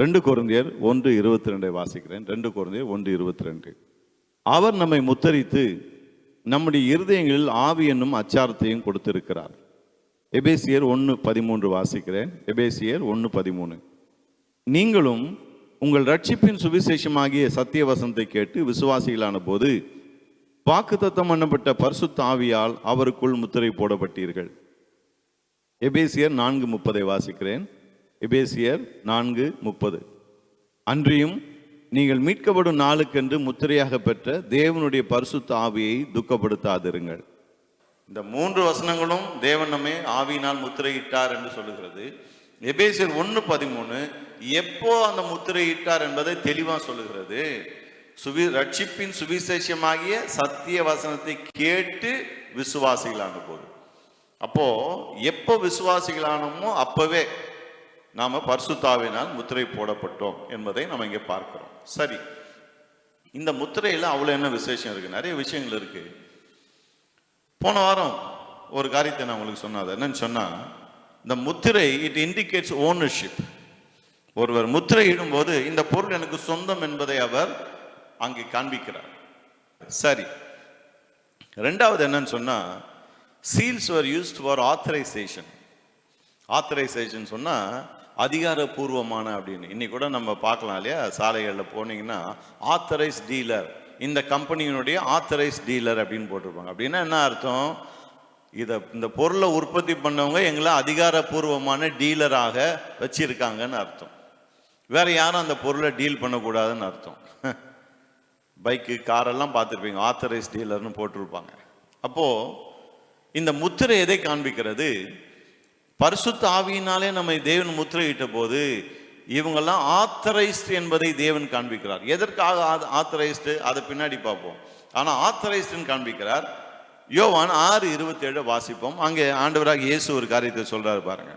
ரெண்டு குழந்தையர் ஒன்று இருபத்தி ரெண்டை வாசிக்கிறேன். ரெண்டு குழந்தையர் ஒன்று இருபத்தி ரெண்டு அவர் நம்மை முத்தரித்து நம்முடைய இருதயங்களில் ஆவி என்னும் அச்சாரத்தையும் கொடுத்திருக்கிறார். எபேசியர் ஒன்று பதிமூன்று வாசிக்கிறேன். எபேசியர் ஒன்று பதிமூணு. நீங்களும் உங்கள் ரட்சிப்பின் சுவிசேஷமாகிய சத்திய வசனத்தை கேட்டு விசுவாசிகளான போது வாக்குத்தத்தம் பண்ணப்பட்ட பரிசுத்த ஆவியால் அவருக்குள் முத்திரை போடப்பட்டீர்கள். எபேசியர் நான்கு முப்பதை வாசிக்கிறேன். எபேசியர் நான்கு முப்பது. அன்றியும் நீங்கள் மீட்கப்படும் நாளுக்கென்று முத்திரையாக பெற்ற தேவனுடைய பரிசுத்த ஆவியை துக்கப்படுத்தாதிருங்கள். இந்த மூன்று வசனங்களும் தேவன் நம்மை ஆவியினால் முத்திரையிட்டார் என்று சொல்லுகிறது. எபேசியர் ஒன்று பதிமூணு எப்போ அந்த முத்திரையிட்டார் என்பதை தெளிவாக சொல்லுகிறது. சுவி ரட்சிப்பின் சுவிசேஷமாகிய சத்திய வசனத்தை கேட்டு விசுவாசிகளான போது அப்போ எப்போ விசுவாசிகளானமோ அப்பவே நாம் பர்சுத்தாவினால் முத்திரை போடப்பட்டோம் என்பதை நம்ம இங்கே பார்க்குறோம். சரி. இந்த முத்திரையில் அவ்வளோ என்ன விசேஷம் இருக்குது நிறைய விஷயங்கள் இருக்குது போன வாரம் ஒரு காரியத்தை நான் உங்களுக்கு சொன்னது என்னன்னு சொன்னால் இந்த முத்திரை இட் இண்டிகேட்ஸ் ஓனர்ஷிப் ஒருவர் முத்திரை இடும்போது இந்த பொருள் எனக்கு சொந்தம் என்பதை அவர் அங்கே காண்பிக்கிறார். சரி. ரெண்டாவது என்னன்னு சொன்னால் seals were used for authorization authorization சொன்னால் அதிகாரப்பூர்வமான அப்படின்னு. இன்னைக்கு கூட நம்ம பார்க்கலாம் இல்லையா? சாலைகளில் போனீங்கன்னா ஆத்தரைஸ் டீலர் இந்த கம்பெனியினுடைய ஆத்தரைஸ் டீலர் அப்படின்னு போட்டிருப்பாங்க. அப்படின்னா என்ன அர்த்தம்? இதை இந்த பொருளை உற்பத்தி பண்ணவங்க எங்களை அதிகாரப்பூர்வமான டீலராக வச்சிருக்காங்கன்னு அர்த்தம். வேற யாரும் அந்த பொருளை டீல் பண்ணக்கூடாதுன்னு அர்த்தம். பைக்கு காரெல்லாம் பார்த்துருப்பீங்க. ஆத்தரைஸ் டீலர்னு போட்டிருப்பாங்க. அப்போது இந்த முத்திரை எதை காண்பிக்கிறது? பரிசுத்த ஆவியினாலே நம்மை தேவன் முத்திரையிட்ட போது இவங்கெல்லாம் ஆத்தரைஸ்ட் என்பதை தேவன் காண்பிக்கிறார். எதற்காக ஆத்தரைஸ்டு? அதை பின்னாடி பார்ப்போம். ஆனால் ஆத்தரைஸ்டுன்னு காண்பிக்கிறார். யோவான் ஆறு இருபத்தேழு வாசிப்போம். அங்கே ஆண்டவராக இயேசு ஒரு காரியத்தை சொல்றாரு பாருங்க.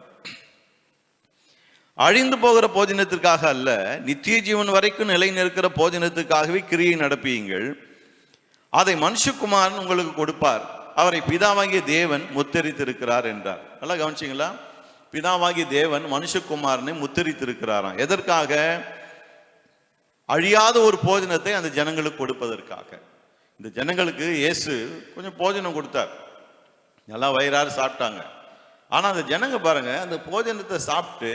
அழிந்து போகிற போஜனத்திற்காக அல்ல நித்திய ஜீவன் வரைக்கும் நிலை நிற்கிற போஜனத்துக்காகவே கிரியை நடப்பியுங்கள் அதை மனுஷகுமாரன் உங்களுக்கு கொடுப்பார். அவரை பிதாவாகிய தேவன் முத்தரித்திருக்கிறார் என்றார். நல்லா கவனிச்சிங்களா? பிதாவாகிய தேவன் மனுஷகுமாரனை முத்தரித்திருக்கிறாராம். எதற்காக? அழியாத ஒரு போஜனத்தை அந்த ஜனங்களுக்கு கொடுப்பதற்காக. இந்த ஜனங்களுக்கு இயேசு கொஞ்சம் போஜனம் கொடுத்தார். நல்லா வயிறாறு சாப்பிட்டாங்க. ஆனால் அந்த ஜனங்க பாருங்க அந்த போஜனத்தை சாப்பிட்டு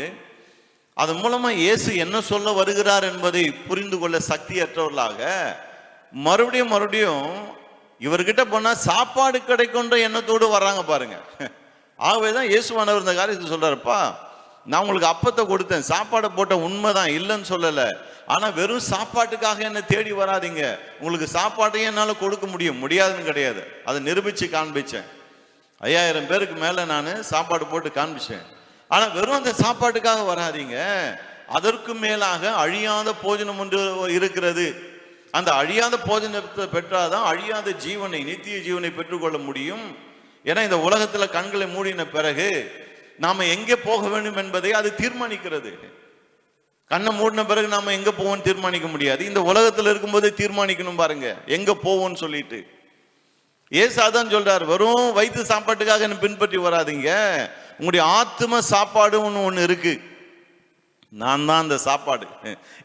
அதன் மூலமா இயேசு என்ன சொல்ல வருகிறார் என்பதை புரிந்து கொள்ள சக்தியற்றவர்களாக மறுபடியும் மறுபடியும் இவர்கிட்ட போனால் சாப்பாடு கிடைக்குன்ற எண்ணத்தோடு வர்றாங்க பாருங்க. ஆகவே தான் இயேசுவானவர் இந்த காரியத்தை சொல்றாருப்பா நான் உங்களுக்கு அப்பத்தை கொடுத்தேன் சாப்பாடை போட்ட உண்மை தான் இல்லைன்னு சொல்லலை. ஆனால் வெறும் சாப்பாட்டுக்காக என்னை தேடி வராதீங்க. உங்களுக்கு சாப்பாட்டையும் என்னால் கொடுக்க முடியும் முடியாதுன்னு கிடையாது. அதை நிரூபித்து காண்பிச்சேன். ஐயாயிரம் பேருக்கு மேலே நான் சாப்பாடு போட்டு காண்பிச்சேன். ஆனால் வெறும் அந்த சாப்பாட்டுக்காக வராதீங்க. அதற்கு மேலாக அழியாத போஜனம் ஒன்று இருக்கிறது. அந்த அழியாத போஜனத்தை பெற்றாதான் அழியாத ஜீவனை நித்திய ஜீவனை பெற்றுக்கொள்ள முடியும். ஏன்னா இந்த உலகத்துல கண்களை மூடின பிறகு நாம எங்கே போக வேண்டும் என்பதை அது தீர்மானிக்கிறது. கண்ணை மூடின பிறகு நாம எங்க போவோம்னு தீர்மானிக்க முடியாது. இந்த உலகத்துல இருக்கும்போதே தீர்மானிக்கணும் பாருங்க. எங்க போவோம்னு சொல்லிட்டு. ஏசாதான் சொல்றார் வெறும் வயிற்று சாப்பாட்டுக்காக என்ன பின்பற்றி வராதீங்க. உங்களுடைய ஆத்ம சாப்பாடு ஒன்று ஒன்று இருக்குது நான் தான் அந்த சாப்பாடு.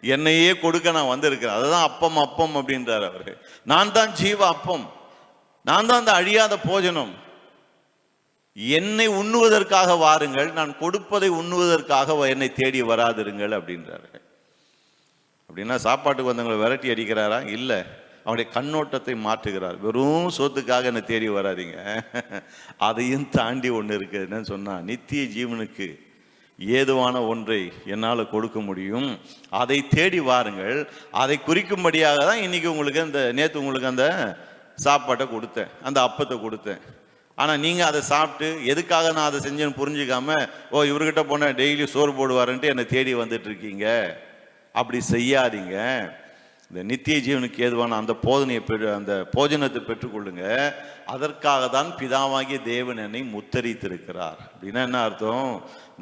என்னையே கொடுக்க நான் வந்திருக்கிறேன். அதுதான் அப்பம் அப்பம் அப்படின்றார் அவர். நான் தான் ஜீவ அப்பம். நான் தான் அந்த அழியாத போஜனம். என்னை உண்ணுவதற்காக வாருங்கள். நான் கொடுப்பதை உண்ணுவதற்காக என்னை தேடி வராதிருங்கள் அப்படின்றாரு. அப்படின்னா சாப்பாட்டுக்கு வந்தவங்களை விரட்டி அடிக்கிறாரா? இல்லை. அவனுடைய கண்ணோட்டத்தை மாற்றுகிறார். வெறும் சொத்துக்காக என்னை தேடி வராதிங்க. அதையும் தாண்டி ஒன்று இருக்குது என்னன்னு சொன்னால் நித்திய ஜீவனுக்கு ஏதுவான ஒன்றை என்னால் கொடுக்க முடியும். அதை தேடி வாருங்கள். அதை குறிக்கும்படியாக தான் இன்றைக்கி உங்களுக்கு அந்த நேற்று உங்களுக்கு அந்த சாப்பாட்டை கொடுத்தேன். அந்த அப்பத்தை கொடுத்தேன். ஆனால் நீங்கள் அதை சாப்பிட்டு எதுக்காக நான் அதை செஞ்சேன்னு புரிஞ்சுக்காம ஓ இவர்கிட்ட போனால் டெய்லி சோறு போடுவாருன்ட்டு என்னை தேடி வந்துட்டு இருக்கீங்க. அப்படி செய்யாதீங்க. இந்த நித்திய ஜீவனுக்கு ஏதுவான அந்த போதனையை பெற்று அந்த போஜனத்தை பெற்றுக்கொள்ளுங்க. அதற்காக தான் பிதாவாகிய தேவன் என்னை முத்தரித்திருக்கிறார். அப்படின்னா என்ன அர்த்தம்?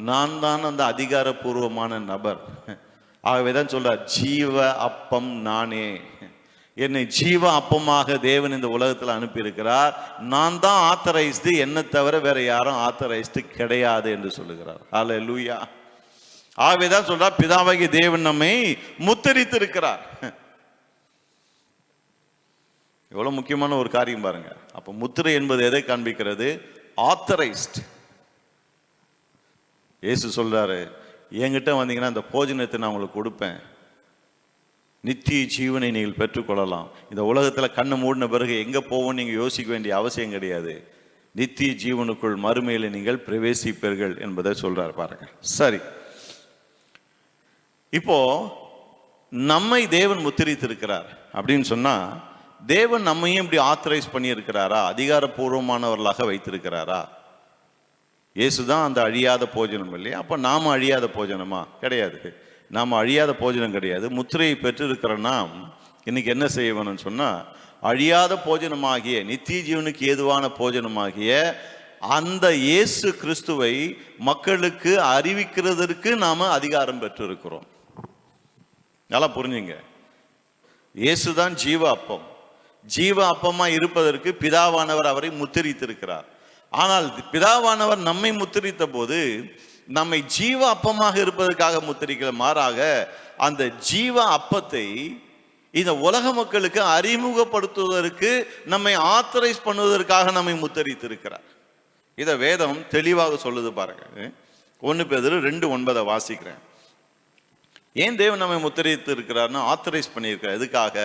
நான் தான் அந்த அதிகாரப்பூர்வமான நபர். ஆகவே தான் சொல்றார் ஜீவ அப்பம் நானே. என்னை ஜீவ அப்பமாக தேவன் இந்த உலகத்தில் அனுப்பியிருக்கிறார். நான் தான் ஆத்தரைஸ்டு என்னை தவிர வேற யாரும் ஆத்தரைஸ்டு கிடையாது என்று சொல்லுகிறார். ஹalleluya. ஆகவே தான் சொல்றார் பிதாவாகிய தேவன் நம்மை முத்தரித்திருக்கிறார். எவ்வளவு முக்கியமான ஒரு காரியம் பாருங்க. அப்போ முத்திரை என்பது எதை காண்பிக்கிறது? ஆத்தரைஸ்ட் இயேசு சொல்றாரு என்கிட்ட வந்தீங்கன்னா இந்த போஜனத்தை நான் உங்களுக்கு கொடுப்பேன். நித்திய ஜீவனை நீங்கள் பெற்றுக்கொள்ளலாம். இந்த உலகத்துல கண்ணு மூடின பிறகு எங்கே போவோம் நீங்க யோசிக்க வேண்டிய அவசியம் கிடையாது. நித்திய ஜீவனுக்குள் மறுமையில நீங்கள் பிரவேசிப்பீர்கள் என்பதை சொல்றாரு பாருங்க. சரி. இப்போ நம்மை தேவன் முத்திரித்திருக்கிறார் அப்படின்னு சொன்னா தேவன் நம்மையும் இப்படி ஆத்தரைஸ் பண்ணியிருக்கிறாரா? அதிகாரப்பூர்வமானவர்களாக வைத்திருக்கிறாரா? இயேசுதான் அந்த அழியாத போஜனம் இல்லையா? அப்போ நாம் அழியாத போஜனமா? கிடையாது. நாம் அழியாத போஜனம் கிடையாது. முத்திரையை பெற்றிருக்கிற இன்னைக்கு என்ன செய்ய வேணும்னு அழியாத போஜனமாகிய நித்திய ஜீவனுக்கு ஏதுவான போஜனமாகிய அந்த இயேசு கிறிஸ்துவை மக்களுக்கு அறிவிக்கிறதற்கு நாம் அதிகாரம் பெற்றிருக்கிறோம். நல்லா புரிஞ்சுங்க. இயேசு தான் ஜீவ அப்பம். ஜீவ அப்பமா இருப்பதற்கு பிதாவானவர் அவரை முத்திரித்திருக்கிறார். ஆனால் பிதாவானவர் நம்மை முத்திரித்த போது நம்மை ஜீவ அப்பமாக இருப்பதற்காக முத்திரிக்கிற மாறாக அந்த ஜீவ அப்பத்தை இந்த உலக மக்களுக்கு அறிமுகப்படுத்துவதற்கு நம்மை ஆத்தரைஸ் பண்ணுவதற்காக நம்மை முத்தரித்திருக்கிறார். இதை வேதம் தெளிவாக சொல்லுது பாருங்க. ஒன்று பேர் ரெண்டு ஒன்பதை வாசிக்கிறேன். ஏன் தேவன் நம்மை முத்திரைத்து இருக்கிறார்னா ஆத்தரைஸ் பண்ணியிருக்கிறார் எதுக்காக?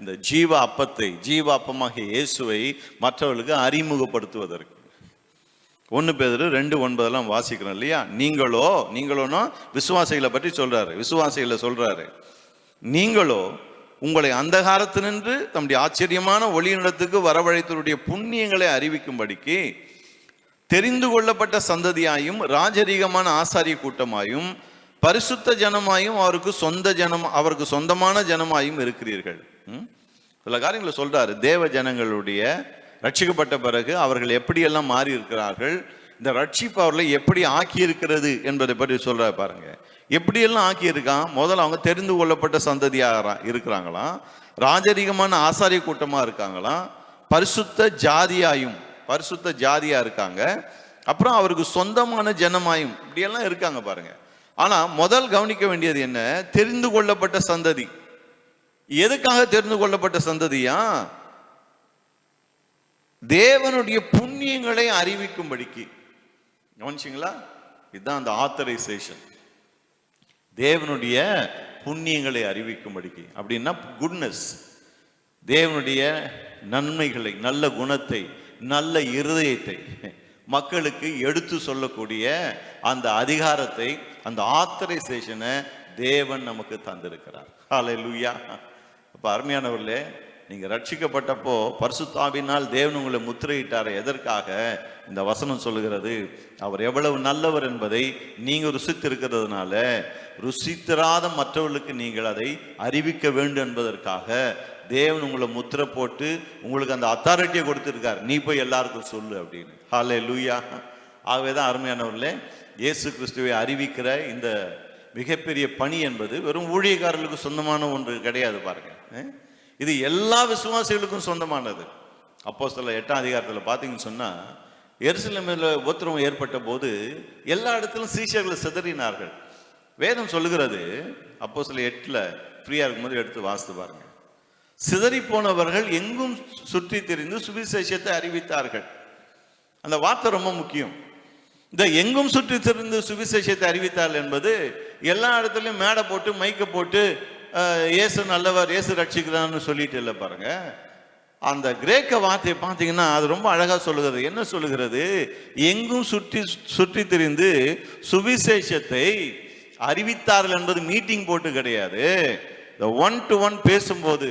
இந்த ஜீவ அப்பத்தை ஜீவ அப்பமாகிய இயேசுவை மற்றவர்களுக்கு அறிமுகப்படுத்துவதற்கு. ஒன்று பேர் ரெண்டு ஒன்பதெல்லாம் வாசிக்கிறோம் இல்லையா? நீங்களோ நீங்களோனா விசுவாசிகளை பற்றி சொல்கிறாரு விசுவாசிகளை சொல்கிறாரு நீங்களோ உங்களை அந்தகாரத்தினின்று தம்முடைய ஆச்சரியமான ஒளியினிடத்துக்கு வரவழைத்தவருடைய புண்ணியங்களை அறிவிக்கும்படிக்கு தெரிந்து கொள்ளப்பட்ட சந்ததியாயும் ராஜரீகமான ஆசாரிய கூட்டமாயும் பரிசுத்த ஜனமாயும் அவருக்கு சொந்த ஜனம் அவருக்கு சொந்தமான ஜனமாயும் இருக்கிறீர்கள். ம்? சில காரியங்களை சொல்றாரு. தேவ ஜனங்களுடைய ரட்சிக்கப்பட்ட பிறகு அவர்கள் எப்படியெல்லாம் மாறி இருக்கிறார்கள் இந்த ரட்சிப்பு அவர்களை எப்படி ஆக்கி இருக்கிறது என்பதை பற்றி சொல்ற பாருங்க. எப்படியெல்லாம் ஆக்கி இருக்கான் முதல்ல அவங்க தெரிந்து கொள்ளப்பட்ட சந்ததியாக இருக்கிறாங்களாம். ராஜரிகமான ஆசாரிய கூட்டமாக இருக்காங்களாம். பரிசுத்த ஜாதியாயும் பரிசுத்த ஜாதியாக இருக்காங்க. அப்புறம் அவருக்கு சொந்தமான ஜனமாயும் இப்படியெல்லாம் இருக்காங்க பாருங்கள் ஆனால் முதல் கவனிக்க வேண்டியது என்ன? தெரிந்து கொள்ளப்பட்ட சந்ததி. எதுக்காக தெரிந்து கொள்ளப்பட்ட சந்ததியா? தேவனுடைய புண்ணியங்களை அறிவிக்கும்படிக்கு. கவனிச்சிங்களா? இதுதான் அந்த ஆத்தரைசேஷன் தேவனுடைய புண்ணியங்களை அறிவிக்கும்படிக்கு. அப்படின்னா குட்னஸ் தேவனுடைய நன்மைகளை நல்ல குணத்தை நல்ல இருதயத்தை மக்களுக்கு எடுத்து சொல்லக்கூடிய அந்த அதிகாரத்தை அந்த ஆத்தரைசேஷனை தேவன் நமக்கு தந்திருக்கிறார். ஹாலே லூயா அப்ப அருமையானவர்களே நீங்கள் ரட்சிக்கப்பட்டப்போ பரிசுத்தாவினால் தேவன் உங்களை முத்திரையிட்டார். எதற்காக? இந்த வசனம் சொல்லுகிறது அவர் எவ்வளவு நல்லவர் என்பதை நீங்கள் ருசித்திருக்கிறதுனால ருசித்திராத மற்றவர்களுக்கு நீங்கள் அதை அறிவிக்க வேண்டும் என்பதற்காக தேவன் உங்களை முத்திரை போட்டு உங்களுக்கு அந்த அத்தாரிட்டியை கொடுத்துருக்கார். நீ போய் எல்லாருக்கும் சொல்லு அப்படின்னு. ஹாலே லூயா ஆகவே தான் அருமையானவர்களே இயேசு கிறிஸ்துவை அறிவிக்கிற இந்த மிகப்பெரிய பணி என்பது வெறும் ஊழியக்காரர்களுக்கு சொந்தமான ஒன்று கிடையாது பாருங்க. இது எல்லா விசுவாசிகளுக்கும் சொந்தமானது. அப்போ சில எட்டாம் அதிகாரத்தில் பார்த்தீங்கன்னு சொன்னால் எருசலமில் உபத்திரவம் ஏற்பட்ட போது எல்லா இடத்திலும் சீஷர்களை சிதறினார்கள். வேதம் சொல்லுகிறது அப்போ சில எட்டில் ஃப்ரீயாக இருக்கும்போது எடுத்து வாசித்து பாருங்க. சிதறி போனவர்கள் எங்கும் சுற்றி திரிந்து சுவிசேஷத்தை அறிவித்தார்கள். அந்த வார்த்தை ரொம்ப முக்கியம். இந்த எங்கும் சுற்றி திரிந்து சுவிசேஷத்தை அறிவித்தார் என்பது எல்லா இடத்துலையும் மேடை போட்டு மைக்கை போட்டு இயேசு நல்லவர் இயேசு ரட்சிக்கிறான்னு சொல்லிட்டு இல்லை பாருங்க. அந்த கிரேக்க வார்த்தையை பார்த்தீங்கன்னா அது ரொம்ப அழகாக சொல்லுகிறது. என்ன சொல்லுகிறது? எங்கும் சுற்றி சுற்றி திரிந்து சுவிசேஷத்தை அறிவித்தார்கள் என்பது மீட்டிங் போட்டு கிடையாது. இந்த ஒன் டு ஒன் பேசும்போது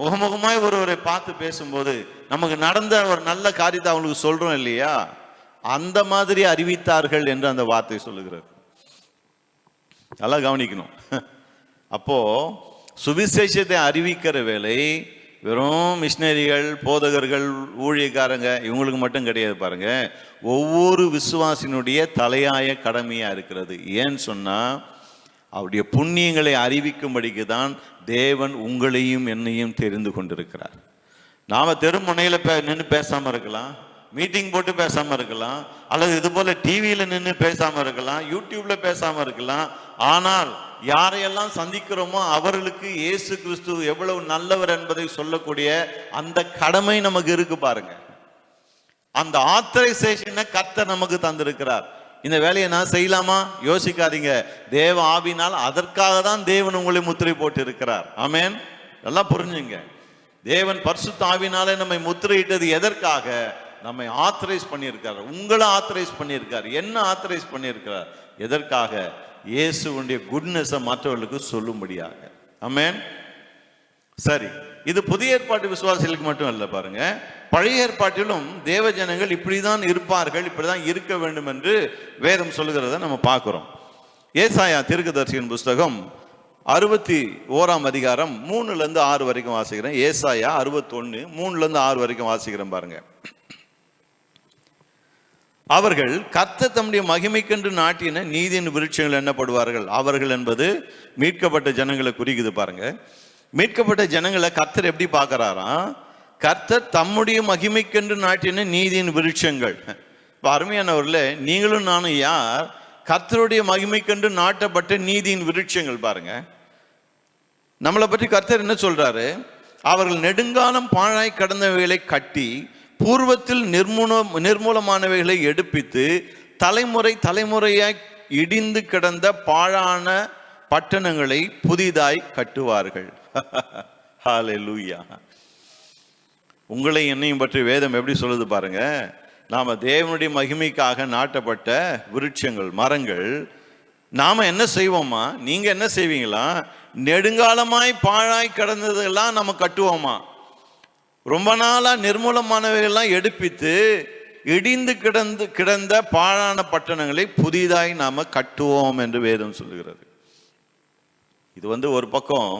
முகமுகமாய் ஒருவரை பார்த்து பேசும்போது நமக்கு நடந்த ஒரு நல்ல காரியத்தை அவங்களுக்கு சொல்கிறோம் இல்லையா? அந்த மாதிரி அறிவித்தார்கள் என்று அந்த வார்த்தை சொல்லுகிறது. நல்லா கவனிக்கணும். அப்போ சுவிசேஷத்தை அறிவிக்கிற வேலை வெறும் மிஷினரிகள் போதகர்கள் ஊழியக்காரங்க இவங்களுக்கு மட்டும் கிடையாது பாருங்க. ஒவ்வொரு விசுவாசினுடைய தலையாய கடமையாக இருக்கிறது. ஏன்னு சொன்னால் அவருடைய புண்ணியங்களை அறிவிக்கும்படிக்கு தான் தேவன் உங்களையும் என்னையும் தெரிந்து கொண்டிருக்கிறார். நாம தெருமுனையில பே நின்று பேசாமல் இருக்கலாம். மீட்டிங் போட்டு பேசாம இருக்கலாம் அல்லது இது போல டிவியில நின்று பேசாம இருக்கலாம் யூடியூப்ல பேசாம இருக்கலாம். ஆனால் யாரையெல்லாம் சந்திக்கிறோமோ அவர்களுக்கு இயேசு கிறிஸ்து எவ்வளவு நல்லவர் என்பதை சொல்லக்கூடிய அந்த கடமை நமக்கு இருக்கு பாருங்க. அந்த ஆத்தரைசேஷனை கர்த்தர் நமக்கு தந்திருக்கிறார். இந்த வேலையை நான் செய்யலாமா? யோசிக்காதீங்க. தேவ ஆவினால் அதற்காக தான் தேவன் உங்களை முத்திரை போட்டு இருக்கிறார் ஆமென் நல்லா புரிஞ்சுங்க. தேவன் பரிசுத்த ஆவினாலே நம்மை முத்திரையிட்டது எதற்காக? நம்மை ஆத்தரைஸ் பண்ணியிருக்கார். உங்களை ஆத்தரைஸ் பண்ணியிருக்கார். என்ன ஆத்தரைஸ் பண்ணியிருக்கிறார்? எதற்காக? இயேசுவுடைய குட்னஸை மற்றவர்களுக்கு சொல்லும்படியாக. அமேன் சரி. இது புதிய ஏற்பாட்டு விசுவாசிகளுக்கு மட்டும் இல்லை பாருங்க. பழைய ஏற்பாட்டிலும் தேவ ஜனங்கள் இப்படிதான் இருப்பார்கள் இப்படி தான் இருக்க வேண்டும் என்று வேதம் சொல்லுகிறத நம்ம பார்க்குறோம். ஏசாயா தீர்க்கதர்சியின் புஸ்தகம் அறுபத்தி ஓராம் அதிகாரம் மூணுலேருந்து ஆறு வரைக்கும் வாசிக்கிறேன். ஏசாயா அறுபத்தொன்று மூணுலேருந்து ஆறு வரைக்கும் வாசிக்கிறேன் பாருங்கள் அவர்கள் கர்த்தர் தம்முடைய மகிமைக்கென்று நாட்டின நீதியின் விருட்சங்கள் என்னப்படுவார்கள் அவர்கள் என்பது மீட்கப்பட்ட ஜனங்களை குறிக்குது பாருங்க. மீட்கப்பட்ட ஜனங்களை கர்த்தர் எப்படி பார்க்கறாராம்? கர்த்தர் தம்முடைய மகிமைக்கென்று நாட்டின நீதியின் விருட்சங்கள். இப்போ அருமையானவர்கள நீங்களும் நானும் யார்? கர்த்தருடைய மகிமைக்கென்று நாட்டப்பட்ட நீதியின் விருட்சங்கள் பாருங்க. நம்மளை பற்றி கர்த்தர் என்ன சொல்றாரு? அவர்கள் நெடுங்காலம் பாழாய் கடந்தவைகளை கட்டி பூர்வத்தில் நிர்மூலம் நிர்மூலமானவைகளை எடுப்பித்து தலைமுறை தலைமுறையாய் இடிந்து கிடந்த பாழான பட்டணங்களை புதிதாய் கட்டுவார்கள். ஹாலே லூயா உங்களை என்னையும் பற்றி வேதம் எப்படி சொல்லுது பாருங்க? நாம் தேவனுடைய மகிமைக்காக நாட்டப்பட்ட விருட்சங்கள் மரங்கள் நாம் என்ன செய்வோமா? நீங்கள் என்ன செய்வீங்களா? நெடுங்காலமாய் பாழாய் கிடந்ததெல்லாம் நம்ம கட்டுவோமா? ரொம்ப நாளாக நிர்மூலமானவைகள்லாம் எடுப்பித்து இடிந்து கிடந்து கிடந்த பாழான பட்டணங்களை புதிதாய் நாம கட்டுவோம் என்று வேதம் சொல்லுகிறது. இது வந்து ஒரு பக்கம்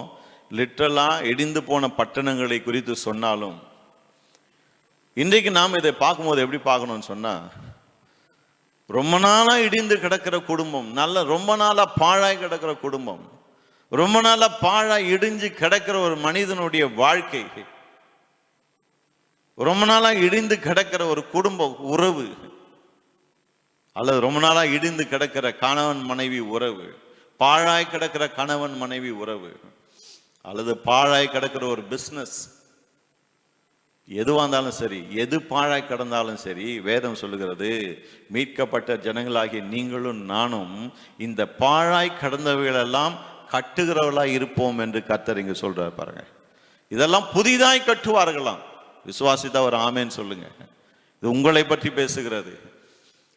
லிட்ரலா இடிந்து போன பட்டணங்களை குறித்து சொன்னாலும் இன்றைக்கு நாம் இதை பார்க்கும்போது எப்படி பார்க்கணும்னு சொன்னால் ரொம்ப நாளாக இடிந்து கிடக்கிற குடும்பம் நல்ல ரொம்ப நாளாக பாழாய் கிடக்கிற குடும்பம் ரொம்ப நாளாக பாழாய் இடிஞ்சு கிடக்கிற ஒரு மனிதனுடைய வாழ்க்கை ரொம்ப நாளாக இடிந்து கிடக்கிற ஒரு குடும்ப உறவு அல்லது ரொம்ப நாளாக இடிந்து கிடக்கிற கணவன் மனைவி உறவு பாழாய் கிடக்கிற கணவன் மனைவி உறவு அல்லது பாழாய் கிடக்கிற ஒரு பிஸ்னஸ் எதுவாக இருந்தாலும் சரி எது பாழாய் கிடந்தாலும் சரி வேதம் சொல்லுகிறது மீட்கப்பட்ட ஜனங்களாகிய நீங்களும் நானும் இந்த பாழாய் கடந்தவைகளெல்லாம் கட்டுகிறவர்களாக இருப்போம் என்று கத்தர் இங்கே சொல்கிறார் பாருங்க. இதெல்லாம் புதிதாய் கட்டுவார்களாம். விசுவாசித்தா ஒரு ஆமேன்னு சொல்லுங்க. இது உங்களை பற்றி பேசுகிறது.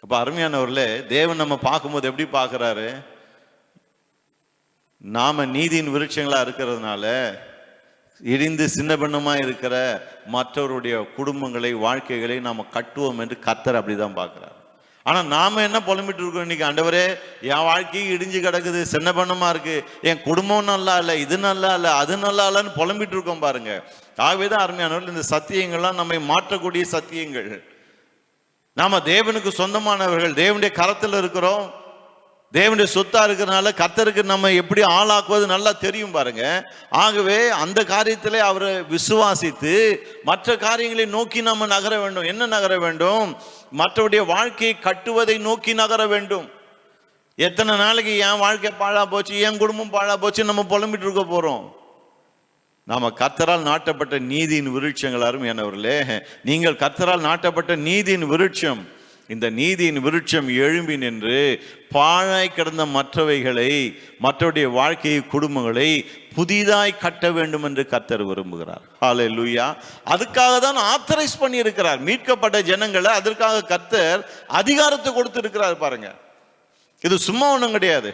அப்ப அருமையானவர்களே தேவன் நம்ம பார்க்கும்போது எப்படி பார்க்கறாரு? நாம நீதியின் விருட்சங்களா இருக்கிறதுனால இடிந்து சின்ன பின்னமாக இருக்கிற மற்றவருடைய குடும்பங்களை வாழ்க்கைகளை நாம கட்டுவோம் என்று கர்த்தர் அப்படிதான் பார்க்கிறார். ஆனால் நாம் என்ன புலம்பிட்டு இருக்கோம் இன்னைக்கு ஆண்டவரே என் வாழ்க்கையும் இடிஞ்சு கிடக்குது சின்ன பண்ணமாக இருக்குது என் குடும்பம் நல்லா இல்லை இது நல்லா இல்லை அது நல்லா இல்லைன்னு புலம்பிட்டு இருக்கோம் பாருங்க. ஆகவேதான் அருமையானவர்கள் இந்த சத்தியங்கள்லாம் நம்மை மாற்றக்கூடிய சத்தியங்கள். நாம் தேவனுக்கு சொந்தமானவர்கள் தேவனுடைய கரத்தில் இருக்கிறோம் தேவனுடைய சொத்தா இருக்கிறனால கத்தருக்கு நம்ம எப்படி ஆளாக்குவது நல்லா தெரியும் பாருங்க. ஆகவே அந்த காரியத்தில் அவரை விசுவாசித்து மற்ற காரியங்களை நோக்கி நம்ம நகர வேண்டும். என்ன நகர வேண்டும்? மற்றவருடைய வாழ்க்கையை கட்டுவதை நோக்கி நகர வேண்டும். எத்தனை நாளைக்கு என் வாழ்க்கை பாழா போச்சு என் குடும்பம் பாழா போச்சு நம்ம புலம்பிட்டு இருக்க போறோம். நாம கத்தரால் நாட்டப்பட்ட நீதியின் விருட்சங்கள் அருமையானவர்களே. நீங்கள் கத்தரால் நாட்டப்பட்ட நீதியின் விருட்சம். இந்த நீதியின் விருட்சம் எழும்பி நின்று பாழாய் கிடந்த மற்றவைகளை மற்றவருடைய வாழ்க்கையை குடும்பங்களை புதிதாய் கட்ட வேண்டும் என்று கத்தர் விரும்புகிறார். ஹாலே லூயா அதுக்காக தான் ஆத்தரைஸ் பண்ணியிருக்கிறார். மீட்கப்பட்ட ஜனங்களை அதற்காக கத்தர் அதிகாரத்தை கொடுத்துருக்கிறார் பாருங்க. இது சும்மா ஒன்றும் கிடையாது.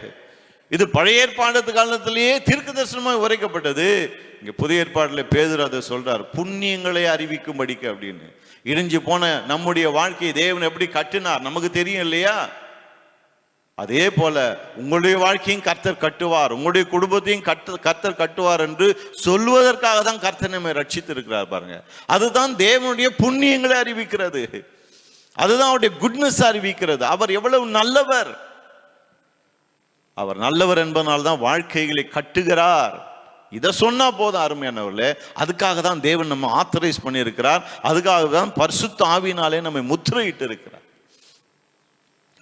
இது பழைய ஏற்பாடு காலத்திலேயே தீர்க்க தரிசனமாக உரைக்கப்பட்டது. இங்கே புதிய ஏற்பாட்டில் பேதர் அதை சொல்கிறார் புண்ணியங்களை அறிவிக்கும்படிக்கு அப்படின்னு. இடிஞ்சு போன நம்முடைய வாழ்க்கையை தேவன் எப்படி கட்டினார்? நமக்கு தெரியும் இல்லையா? அதே போல உங்களுடைய வாழ்க்கையும் கர்த்தர் கட்டுவார். உங்களுடைய குடும்பத்தையும் கட்டு கர்த்தர் கட்டுவார் என்று சொல்வதற்காக தான் கர்த்தர் நம்மை ரட்சித்து இருக்கிறார் பாருங்க. அதுதான் தேவனுடைய புண்ணியங்களை அறிவிக்கிறது. அதுதான் அவருடைய குட்னஸ் அறிவிக்கிறது. அவர் எவ்வளவு நல்லவர். அவர் நல்லவர் என்பதனால்தான் வாழ்க்கைகளை கட்டுகிறார். இதை சொன்னா போதும் அருமையானவர்களே அதுக்காக தான் தேவன் நம்ம ஆத்தரைஸ் பண்ணியிருக்கிறார். அதுக்காக தான் பரிசுத்த ஆவினாலே நம்மை முத்திரையிட்டு இருக்கிறார்.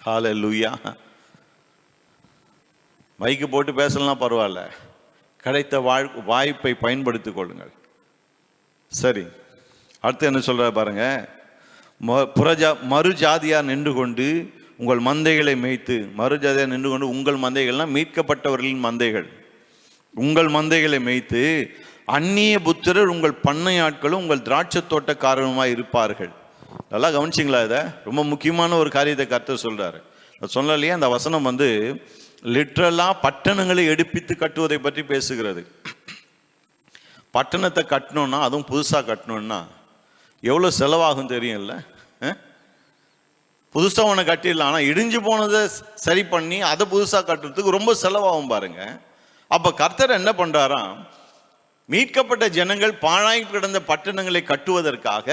ஹalleluya மைக்கு போட்டு பேசலாம் பரவாயில்ல. கிடைத்த வாழ் வாய்ப்பை பயன்படுத்திக் கொள்ளுங்கள். சரி. அடுத்து என்ன சொல்ற பாருங்க. ம- புறஜா மறுஜாதியார் நின்று கொண்டு உங்கள் மந்தைகளை மேய்த்து மறுஜாதியாக நின்று கொண்டு உங்கள் மந்தைகள்னா மீட்கப்பட்டவர்களின் மந்தைகள். உங்கள் மந்தைகளை மேய்த்து அந்நிய புத்திரர் உங்கள் பண்ணை ஆட்களும் உங்கள் திராட்சை தோட்டக்காரருமாய் இருப்பார்கள். நல்லா கவனிச்சிங்களா இதை? ரொம்ப முக்கியமான ஒரு காரியத்தை கருத்து சொல்கிறாரு நான் சொல்லலையே அந்த வசனம் வந்து லிட்ரலாக பட்டணங்களை எடுப்பித்து கட்டுவதை பற்றி பேசுகிறது. பட்டணத்தை கட்டணும்னா அதுவும் புதுசாக கட்டணும்னா எவ்வளோ செலவாகும் தெரியும்ல? புதுசாக ஒன்று கட்டிடலாம் ஆனால் இடிஞ்சு போனதை சரி பண்ணி அதை புதுசாக கட்டுறதுக்கு ரொம்ப செலவாகும் பாருங்கள் அப்போ கர்த்தர் என்ன பண்ணுறாராம் மீட்கப்பட்ட ஜனங்கள் பாழாய் கிடந்த பட்டணங்களை கட்டுவதற்காக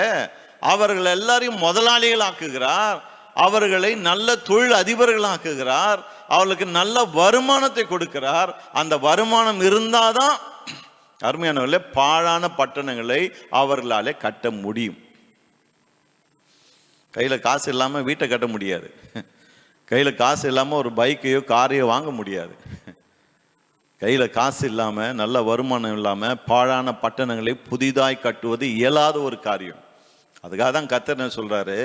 அவர்கள் எல்லாரையும் முதலாளிகள் ஆக்குகிறார். அவர்களை நல்ல தொழில் அதிபர்களாக்குகிறார் அவர்களுக்கு நல்ல வருமானத்தை கொடுக்கிறார். அந்த வருமானம் இருந்தாதான் அருமையானவர்கள பாழான பட்டணங்களை அவர்களாலே கட்ட முடியும். கையில் காசு இல்லாமல் வீட்டை கட்ட முடியாது. கையில் காசு இல்லாமல் ஒரு பைக்கையோ காரையோ வாங்க முடியாது. கையில் காசு இல்லாமல் நல்ல வருமானம் இல்லாமல் பாழான பட்டணங்களை புதிதாய் கட்டுவது இயலாத ஒரு காரியம். அதுக்காக தான் கத்தர் என்ன சொல்கிறாரு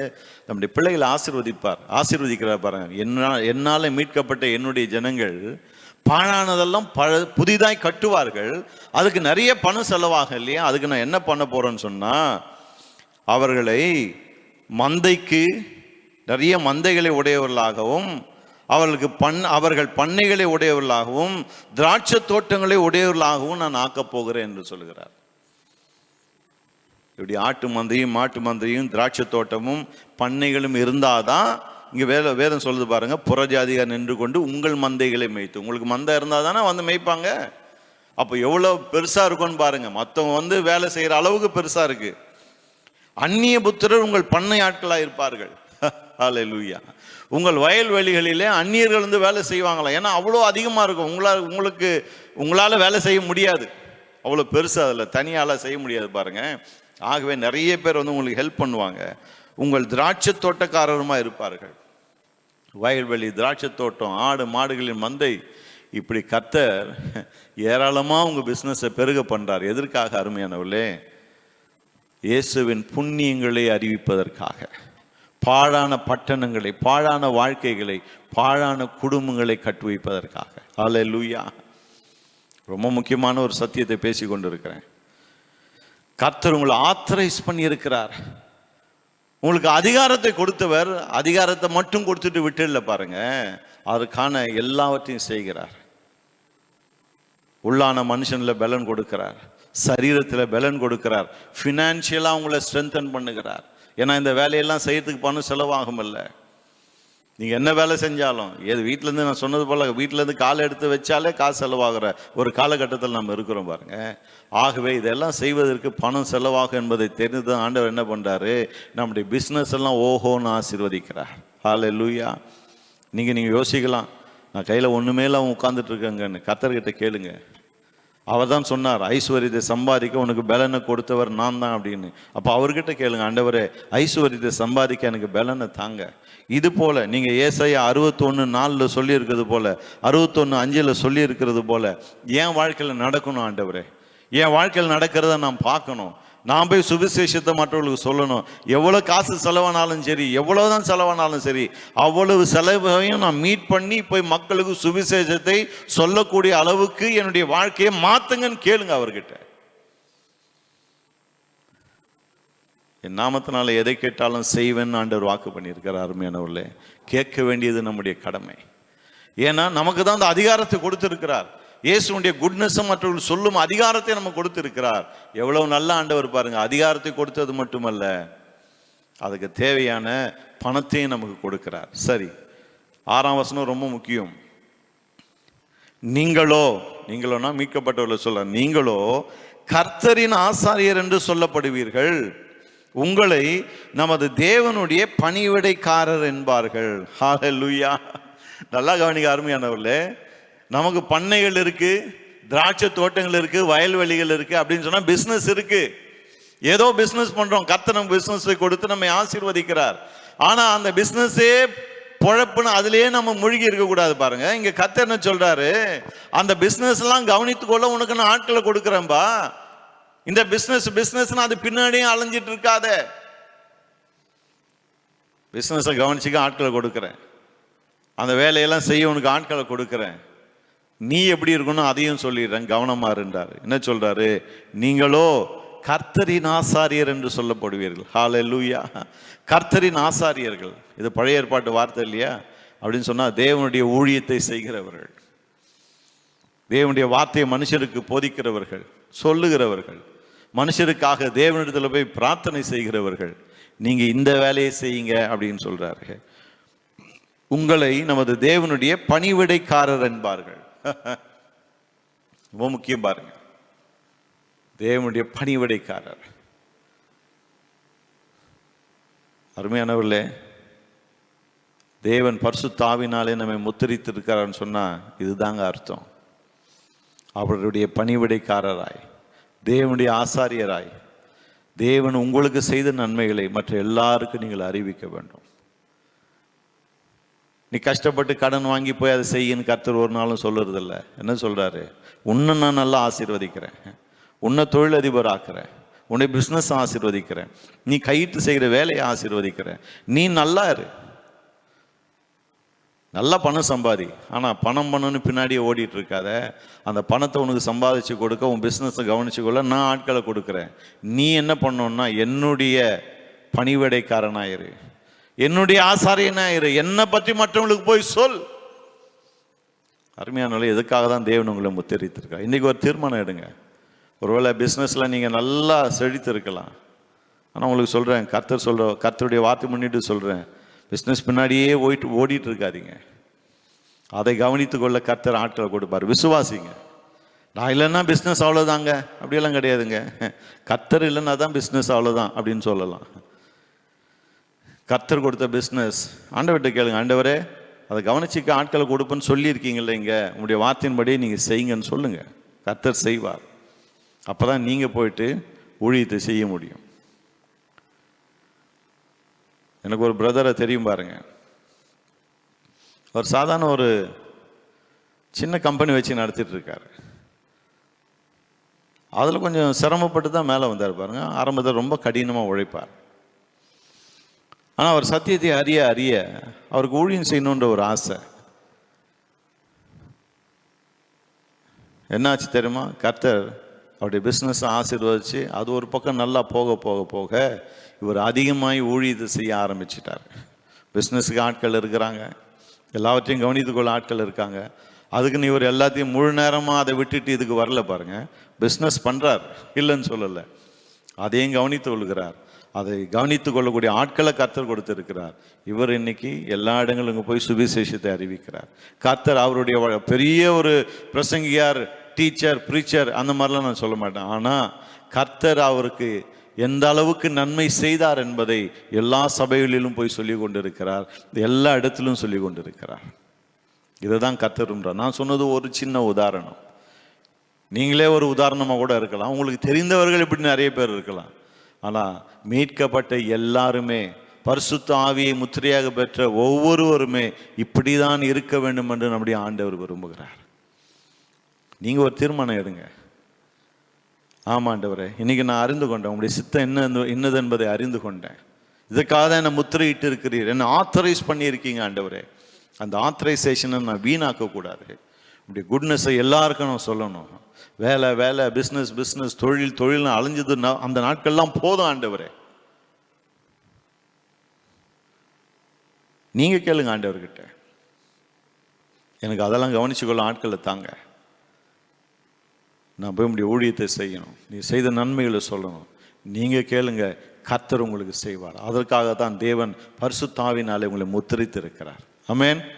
நம்முடைய பிள்ளைகளை ஆசிர்வதிப்பார். ஆசிர்வதிக்கிறார் பாருங்க. என்னால் என்னால் மீட்கப்பட்ட என்னுடைய ஜனங்கள் பாழானதெல்லாம் பழ புதிதாய் கட்டுவார்கள். அதுக்கு நிறைய பணம் செலவாகும் இல்லையா? அதுக்கு நான் என்ன பண்ண போகிறேன்னு சொன்னால் அவர்களை மந்தைக்கு நிறைய மந்தைகளை உடையவர்களாகவும் அவர்களுக்கு பண் அவர்கள் பண்ணைகளை உடையவர்களாகவும் திராட்சை தோட்டங்களை உடையவர்களாகவும் நான் ஆக்கப் போகிறேன் என்று சொல்கிறார். இப்படி ஆட்டு மந்தையும் மாட்டு மந்தையும் திராட்சை தோட்டமும் பண்ணைகளும் இருந்தாதான் இங்கே வேத வேதம் சொல்லுது பாருங்க புறஜாதிகார் நின்று கொண்டு உங்கள் மந்தைகளை மேய்த்து உங்களுக்கு மந்தை இருந்தால் தானே வந்து மேய்ப்பாங்க? அப்போ எவ்வளோ பெருசாக இருக்கும்னு பாருங்க மற்றவங்க வந்து வேலை செய்கிற அளவுக்கு பெருசாக இருக்கு. அந்நிய புத்திரர் உங்கள் பண்ணை ஆட்களாக இருப்பார்கள் ஹalleluya. உங்கள் வயல்வெளிகளிலே அந்நியர்கள் வந்து வேலை செய்வாங்களாம் ஏன்னா அவ்வளோ அதிகமாக இருக்கும். உங்களால் உங்களுக்கு உங்களால் வேலை செய்ய முடியாது. அவ்வளோ பெருசு அதில் தனியால் செய்ய முடியாது பாருங்க. ஆகவே நிறைய பேர் வந்து உங்களுக்கு ஹெல்ப் பண்ணுவாங்க. உங்கள் திராட்சை தோட்டக்காரருமா இருப்பார்கள். வயல்வெளி திராட்சை தோட்டம் ஆடு மாடுகளின் மந்தை. இப்படி கத்தர் ஏராளமாக உங்கள் பிஸ்னஸை பெருக பண்ணுறார் எதற்காக அருமையானவர்களே? இயேசுவின் புண்ணியங்களை அறிவிப்பதற்காக. பாழான பட்டணங்களை பாழான வாழ்க்கைகளை பாழான குடும்பங்களை கட்டுவிப்பதற்காக. லூயா ரொம்ப முக்கியமான ஒரு சத்தியத்தை பேசி கொண்டிருக்கிறேன். கர்த்தர் உங்களை ஆத்தரைஸ் பண்ணியிருக்கிறார். உங்களுக்கு அதிகாரத்தை கொடுத்தவர் அதிகாரத்தை மட்டும் கொடுத்துட்டு விட்டுல பாருங்க. அதற்கான எல்லாவற்றையும் செய்கிறார். உள்ளான மனுஷனில் பலன் கொடுக்கிறார். சரீரத்தில் பலன் கொடுக்கிறார். ஃபினான்ஷியலாக உங்களை ஸ்ட்ரென்தன் பண்ணுகிறார். ஏன்னா இந்த வேலையெல்லாம் செய்யறதுக்கு பணம் செலவாகும் இல்லை நீங்கள் என்ன வேலை செஞ்சாலும் ஏது வீட்டிலேருந்து நான் சொன்னது போல் வீட்டிலேருந்து காலை எடுத்து வச்சாலே காசு செலவாகிற ஒரு காலகட்டத்தில் நம்ம இருக்கிறோம் பாருங்க. ஆகவே இதெல்லாம் செய்வதற்கு பணம் செலவாகும் என்பதை தெரிந்து ஆண்டவர் என்ன பண்ணுறாரு நம்முடைய பிஸ்னஸ் எல்லாம் ஓஹோன்னு ஆசீர்வதிக்கிறார். ஹாலே லூயா நீங்கள் நீங்கள் யோசிக்கலாம். நான் கையில் ஒன்றுமே இல்லாமல் உட்காந்துட்டு இருக்கேங்கன்னு. கத்தர்கிட்ட கேளுங்க. அவர் தான் சொன்னார் ஐஸ்வர்யத்தை சம்பாதிக்க உனக்கு பலனை கொடுத்தவர் நான் தான் அப்படின்னு. அப்போ அவர்கிட்ட கேளுங்க ஆண்டவரே ஐஸ்வர்யத்தை சம்பாதிக்க எனக்கு பலனை தாங்க. இது போல நீங்க ஏசாயா அறுபத்தொன்று நாலில் சொல்லியிருக்கிறது போல அறுபத்தொன்று அஞ்சில் சொல்லியிருக்கிறது போல என் வாழ்க்கையில் நடக்கணும் ஆண்டவரே. என் வாழ்க்கையில் நடக்கிறத நான் பார்க்கணும். நான் போய் சுவிசேஷத்தை மற்றவர்களுக்கு சொல்லணும். எவ்வளோ காசு செலவானாலும் சரி எவ்வளோதான் செலவானாலும் சரி அவ்வளவு செலவையும் நான் மீட் பண்ணி போய் மக்களுக்கு சுவிசேஷத்தை சொல்லக்கூடிய அளவுக்கு என்னுடைய வாழ்க்கையை மாத்துங்கன்னு கேளுங்க அவர்கிட்ட. என் நாமத்தினால எதை கேட்டாலும் செய்வேன்னு ஆண்டவர் வாக்கு பண்ணியிருக்கிறார் அருமையானவர்களே. கேட்க வேண்டியது நம்முடைய கடமை. ஏன்னா நமக்கு தான் அந்த அதிகாரத்தை கொடுத்துருக்கிறார். இயேசுடைய குட்னஸும் மற்றவர்கள் சொல்லும் அதிகாரத்தை நம்ம கொடுத்திருக்கிறார். எவ்வளவு நல்ல ஆண்டவர் பாருங்க. அதிகாரத்தை கொடுத்தது மட்டுமல்ல அதுக்கு தேவையான பணத்தையும் நமக்கு கொடுக்கிறார். சரி ஆறாம் வசனம் ரொம்ப முக்கியம். நீங்களோ நீங்களோனா மீட்கப்பட்டவர்களை சொல்ல நீங்களோ கர்த்தரின் ஆசாரியர் என்று சொல்லப்படுவீர்கள். உங்களை நமது தேவனுடைய பணிவிடைக்காரர் என்பார்கள். ஹாலூயா நல்லா கவனிக்க அருமையானவர்களே. நமக்கு பண்ணைகள் இருக்கு திராட்சை தோட்டங்கள் இருக்கு வயல்வெளிகள் இருக்கு அப்படின்னு சொன்னா பிசினஸ் இருக்கு. ஏதோ பிசினஸ் பண்றோம் கத்த நம்ம பிஸ்னஸை கொடுத்து நம்மை ஆசீர்வதிக்கிறார். ஆனா அந்த பிசினஸே பொழப்புன்னு அதுலயே நம்ம மூழ்கி இருக்கக்கூடாது பாருங்க. இங்க கத்த என்ன சொல்றாரு? அந்த பிசினஸ் எல்லாம் கவனித்துக்கொள்ள உனக்கு நான் ஆட்களை கொடுக்குறேன்பா. இந்த பிசினஸ் பிசினஸ் அது பின்னாடியே அலைஞ்சிட்டு இருக்காத. பிசினஸை கவனிச்சுக்க ஆட்களை கொடுக்குறேன். அந்த வேலையெல்லாம் செய்ய உனக்கு ஆட்களை கொடுக்குறேன். நீ எப்படி இருக்கணும் அதையும் சொல்லிடுறேன் கவனமாக இருந்தார் என்ன சொல்கிறாரு நீங்களோ கர்த்தரின் ஆசாரியர் என்று சொல்லப்படுவீர்கள். ஹalleluya கர்த்தரின் ஆசாரியர்கள். இது பழைய ஏற்பாட்டு வார்த்தை இல்லையா? அப்படின்னு சொன்னால் தேவனுடைய ஊழியத்தை செய்கிறவர்கள். தேவனுடைய வார்த்தையை மனுஷருக்கு போதிக்கிறவர்கள் சொல்லுகிறவர்கள். மனுஷருக்காக தேவனிடத்தில் போய் பிரார்த்தனை செய்கிறவர்கள். நீங்கள் இந்த வேலையை செய்யுங்க அப்படின்னு சொல்கிறார்கள் உங்களை நமது தேவனுடைய பணிவிடைக்காரர் என்பார்கள். ரொம்ப முக்கியம் பாருங்க. தேவனுடைய பணிவிடைக்காரர். அருமையானவர்களே தேவன் பரிசுத்தாவினாலே நம்மை முத்திரித்திருக்கிறார்னு சொன்னா இதுதாங்க அர்த்தம். அவருடைய பணிவிடைக்காரராய் தேவனுடைய ஆசாரியராய் தேவன் உங்களுக்கு செய்த நன்மைகளை மற்ற எல்லாருக்கும் நீங்கள் அறிவிக்க வேண்டும். நீ கஷ்டப்பட்டு கடன் வாங்கி போய் அதை செய்யின்னு கர்த்தர் ஒரு நாளும் சொல்லுறதில்ல என்ன சொல்கிறாரு உன்னை நான் நல்லா ஆசீர்வதிக்கிறேன். உன்னை தொழிலதிபர் ஆக்குறேன் உன்னை பிஸ்னஸ் ஆசீர்வதிக்கிறேன். நீ கையிட்டு செய்கிற வேலையை ஆசீர்வதிக்கிறேன். நீ நல்லா இரு. நல்லா பணம் சம்பாதி. ஆனால் பணம் பண்ணணும்னு பின்னாடியே ஓடிட்டு இருக்காத. அந்த பணத்தை உனக்கு சம்பாதிச்சு கொடுக்க உன் பிஸ்னஸை கவனிச்சுக்கொள்ள நான் ஆட்களை கொடுக்குறேன். நீ என்ன பண்ணோன்னா என்னுடைய பணிவிடைக்காரனாயிரு. என்னுடைய ஆசாரியனாயிரு என்னை? பற்றி மற்றவங்களுக்கு போய் சொல். அருமையானவர்களே எதுக்காக தான் தேவன் உங்களை முத்தரித்திருக்கா இன்றைக்கி ஒரு தீர்மானம் எடுங்க. ஒருவேளை பிஸ்னஸில் நீங்கள் நல்லா செழித்து இருக்கலாம் ஆனால் உங்களுக்கு சொல்கிறேன் கர்த்தர் சொல்கிற கர்த்தருடைய வார்த்தை முன்னிட்டு சொல்கிறேன் பிஸ்னஸ் பின்னாடியே ஓயிட்டு ஓடிட்டு இருக்காதீங்க. அதை கவனித்து கொள்ள கர்த்தர் ஆட்களை கொடுப்பார். விசுவாசிங்க. நான் இல்லைன்னா பிஸ்னஸ் அவ்வளோதாங்க அப்படியெல்லாம் கிடையாதுங்க. கர்த்தர் இல்லைன்னா தான் பிஸ்னஸ் அவ்வளோதான் அப்படின்னு சொல்லலாம். கர்த்தர் கொடுத்த பிஸ்னஸ் ஆண்டவர்கிட்ட கேளுங்க ஆண்டவரே அதை கவனிச்சிக்க ஆட்களை கொடுப்பேன்னு சொல்லியிருக்கீங்கல்ல இங்கே. உங்களுடைய வார்த்தையின்படி நீங்கள் செய்யுங்கன்னு சொல்லுங்கள் கர்த்தர் செய்வார். அப்போ தான் நீங்கள் போயிட்டு ஊழியத்தை செய்ய முடியும். எனக்கு ஒரு பிரதரை தெரியும் பாருங்க. அவர் சாதாரண ஒரு சின்ன கம்பெனி வச்சு நடத்திட்டு இருக்காரு அதில் கொஞ்சம் சிரமப்பட்டு தான் மேலே வந்தார் பாருங்க. ஆரம்பத்தில் ரொம்ப கடினமாக உழைப்பார். ஆனால் அவர் சத்தியத்தை அறிய அறிய அவருக்கு ஊழியம் செய்யணுன்ற ஒரு ஆசை. என்னாச்சு தெரியுமா? கர்த்தர் அவருடைய பிஸ்னஸை ஆசீர்வதிச்சு அது ஒரு பக்கம் நல்லா போக போக போக இவர் அதிகமாகி ஊழியத்தை செய்ய ஆரம்பிச்சிட்டார். பிஸ்னஸுக்கு ஆட்கள் இருக்கிறாங்க. எல்லாவற்றையும் கவனித்துக்கொள்ள ஆட்கள் இருக்காங்க. அதுக்குன்னு இவர் எல்லாத்தையும் முழு நேரமாக அதை விட்டுட்டு இதுக்கு வரல பாருங்கள் பிஸ்னஸ் பண்ணுறார் இல்லைன்னு சொல்லலை. அதையும் கவனித்து கொள்கிறார். அதை கவனித்து கொள்ளக்கூடிய ஆட்களை கர்த்தர் கொடுத்திருக்கிறார். இவர் இன்னைக்கு எல்லா இடங்களுக்கும் போய் சுவிசேஷத்தை அறிவிக்கிறார். கர்த்தர் அவருடைய பெரிய ஒரு பிரசங்கியார் டீச்சர் ப்ரீச்சர் அந்த மாதிரிலாம் நான் சொல்ல மாட்டேன். ஆனால் கர்த்தர் அவருக்கு எந்த அளவுக்கு நன்மை செய்தார் என்பதை எல்லா சபைகளிலும் போய் சொல்லி கொண்டிருக்கிறார். எல்லா இடத்திலும் சொல்லி கொண்டிருக்கிறார். இதை தான் கத்தருன்றார் நான் சொன்னது ஒரு சின்ன உதாரணம். நீங்களே ஒரு உதாரணமாக கூட இருக்கலாம். உங்களுக்கு தெரிந்தவர்கள் இப்படி நிறைய பேர் இருக்கலாம். ஆனால் மீட்கப்பட்ட எல்லாருமே பரிசுத்த ஆவியை முத்திரையாக பெற்ற ஒவ்வொருவருமே இப்படி தான் இருக்க வேண்டும் என்று நம்முடைய ஆண்டவர் விரும்புகிறார். நீங்கள் ஒரு தீர்மானம் எடுங்க. ஆமாண்டவரே இன்னைக்கு நான் அறிந்து கொண்டேன். உங்களுடைய சித்தம் என்ன என்னது என்பதை அறிந்து கொண்டேன். இதுக்காக தான் என்னை முத்திரையிட்டு இருக்கிறீர். என்னை ஆத்தரைஸ் பண்ணியிருக்கீங்க ஆண்டவரே. அந்த ஆத்தரைசேஷனை நான் வீணாக்கக்கூடாது. உங்களுடைய குட்னஸை எல்லாருக்கும் நான் சொல்லணும். வேலை வேலை பிஸ்னஸ் பிஸ்னஸ் தொழில் தொழில்னு அழிஞ்சது நா- அந்த நாட்கள்லாம் போதும் ஆண்டவரே. நீங்கள் கேளுங்க ஆண்டவர்கிட்ட. எனக்கு அதெல்லாம் கவனிச்சுக்கொள்ள ஆட்களை தாங்க. நான் போய் முடிய ஊழியத்தை செய்யணும். நீ செய்த நன்மைகளை சொல்லணும். நீங்கள் கேளுங்க கர்த்தர் உங்களுக்கு செய்வார். அதற்காக தான் தேவன் பரிசுத்தாவினாலே உங்களை முத்திரித்து இருக்கிறார் அமேன்